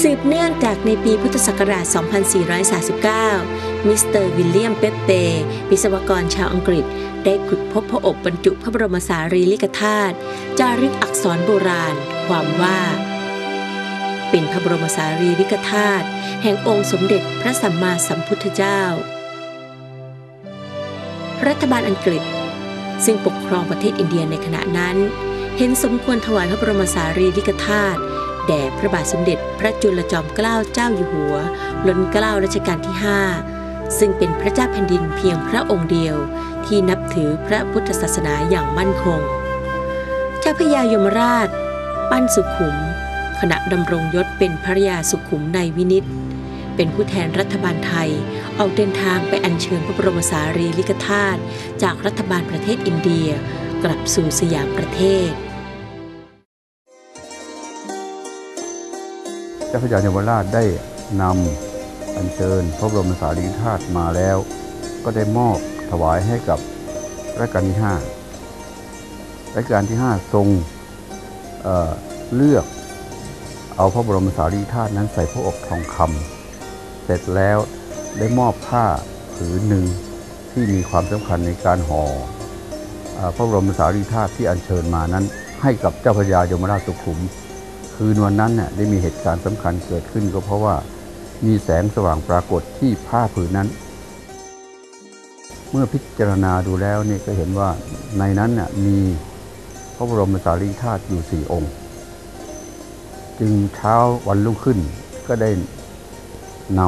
สืบเนื่องจากในปีพุทธศักราช 2439 มิสเตอร์วิลเลียมเปปเปวิศวกรชาวอังกฤษ ได้ขุดพบพระอบบรรจุพระบรมสารีริกธาตุจารึกอักษรโบราณ ความว่า เป็นพระบรมสารีริกธาตุแห่งองค์สมเด็จพระสัมมาสัมพุทธเจ้า รัฐบาลอังกฤษ ซึ่งปกครองประเทศอินเดียในขณะนั้น เห็นสมควรถวายพระบรมสารีริกธาตุ แด่พระบาทสมเด็จพระจุลจอมเกล้าเจ้าอยู่หัวล้นเกล้ารัชกาลที่ 5 ซึ่งเป็นพระเจ้าแผ่นดินเพียงพระองค์เดียวที่นับถือพระพุทธศาสนาอย่างมั่นคง เจ้าพระยายมราช ปั้นสุขุม ขณะดำรงยศเป็นพระยาสุขุมในวินิต เป็นผู้แทนรัฐบาลไทย ออกเดินทางไปอัญเชิญพระบรมสารีริกธาตุจากรัฐบาลประเทศอินเดีย กลับสู่สยามประเทศ เจ้าพระยายมราชได้นำอัญเชิญพระบรมสารีริกธาตุมาแล้ว ก็ได้มอบถวายให้กับรัชกาลที่5รัชกาลที่ 5 ทรงเเลือกเอาพระบรมสารีริกธาตุนั้นใส่พระอกทองคำเสร็จแล้วได้มอบผ้าผืนหนึ่งที่มีความสำคัญในการห่อเอ่อพระบรมสารีริกธาตุที่อัญเชิญมานั้นให้กับเจ้าพระยายมราชสุขุม คืนวันนั้นเนี่ยได้มีเหตุการณ์สำคัญเกิดขึ้นก็เพราะว่ามีแสงสว่างปรากฏที่ผ้าผืนนั้น เมื่อพิจารณาดูแล้วเนี่ยก็เห็นว่าในนั้นน่ะมีพระบรมสารีริกธาตุอยู่สี่องค์ จึงเช้าวันรุ่งขึ้นก็ได้น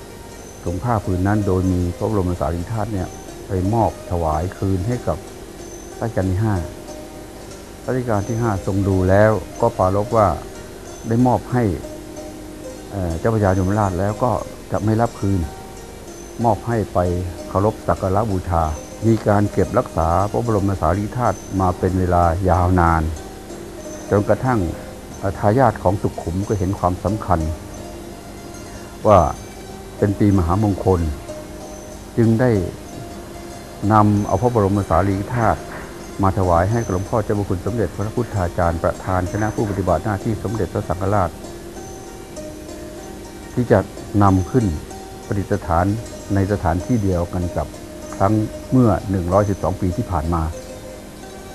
ำถุงผ้าผืนนั้น โดยมีพระบรมสารีริกธาตุเนี่ยไปมอบถวายคืนให้กับรัชกาลที่ห้า รัชกาลที่ 5 ทรงดูแล้วก็ปรารภว่าได้มอบให้เเจ้าพระยายมราชแล้วก็จะไม่รับคืน มอบให้ไปเคารพสักการะบูชา มีการเก็บรักษาพระบรมสารีริกธาตุมาเป็นเวลายาวนาน จนกระทั่งทายาทของสุขุมก็เห็นความสำคัญ ว่าเป็นปีมหามงคล จึงได้นำเอาพระบรมสารีริกธาตุ มาถวายให้กับหลวงพ่อเจ้าพระคุณสมเด็จพระพุทธาจารย์ประธานคณะผู้ปฏิบัติหน้าที่สมเด็จพระสังฆราช ที่จะนำขึ้นประดิษฐานในสถานที่เดียวกันกับครั้งเมื่อ 112 ปีที่ผ่านมา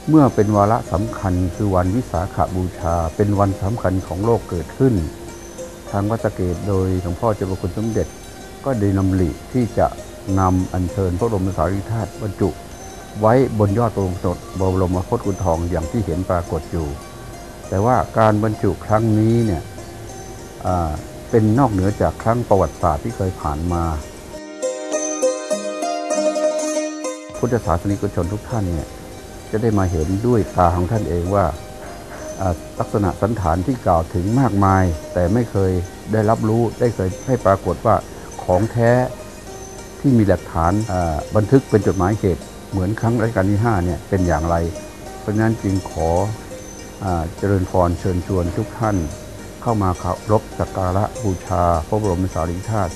เมื่อเป็นวาระสำคัญคือวันวิสาขบูชา เป็นวันสำคัญของโลกเกิดขึ้น ทางวัดสเกตโดยหลวงพ่อเจ้าพระคุณสมเด็จ ก็ได้นำหลีที่จะนำอัญเชิญพระบรมสารีริกธาตุบรรจุ ไว้บนยอดโปรงสดบรมโคตกุณทองอย่างที่เห็นปรากฏอยู่ แต่ว่าการบรรจุครั้งนี้เนี่ยเป็นนอกเหนือจากครั้งประวัติศาสตร์ที่เคยผ่านมา พุทธศาสนิกชนทุกท่านเนี่ยจะได้มาเห็นด้วยตาของท่านเองว่าลักษณะสันฐานที่กล่าวถึงมากมาย แต่ไม่เคยได้รับรู้ได้เคยให้ปรากฏว่าของแท้ที่มีหลักฐานบันทึกเป็นจดหมายเหตุ เหมือนครั้งรัชกาลที่5เนี่ยเป็นอย่างไร เพราะฉะนั้นจึงขออเจริญพรเชิญชวนทุกท่าน เข้ามาเคารพสักการะบูชา พระบรมสารีริกธาตุ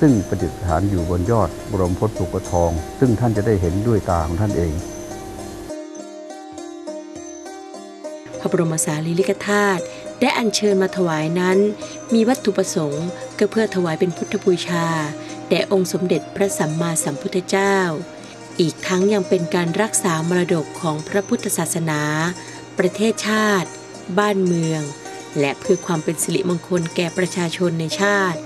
ซึ่งประดิษฐานอยู่บนยอดบรมพศสุกทอง ซึ่งท่านจะได้เห็นด้วยตาของท่านเอง พระบรมสารีริกธาตุได้อัญเชิญมาถวายนั้น มีวัตถุประสงค์ก็เพื่อถวายเป็นพุทธบูชาแด่องค์สมเด็จพระสัมมาสัมพุทธเจ้า อีกทั้งยังเป็นการรักษามรดกของพระพุทธศาสนา ประเทศชาติ บ้านเมือง และเพื่อความเป็นสิริมงคลแก่ประชาชนในชาติ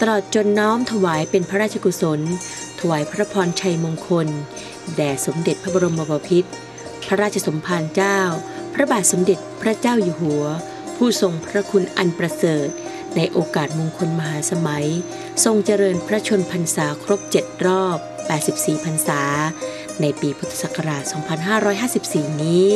ตลอดจนน้อมถวายเป็นพระราชกุศล ถวายพระพรชัยมงคล แด่สมเด็จพระบรมบพิตรพระราชสมภารเจ้า พระบาทสมเด็จพระเจ้าอยู่หัว ผู้ทรงพระคุณอันประเสริฐ ในโอกาสมงคลมหาสมัย ทรงเจริญพระชนพรรษาครบ 7 รอบ 84 พรรษา ในปีพุทธศักราช 2554 นี้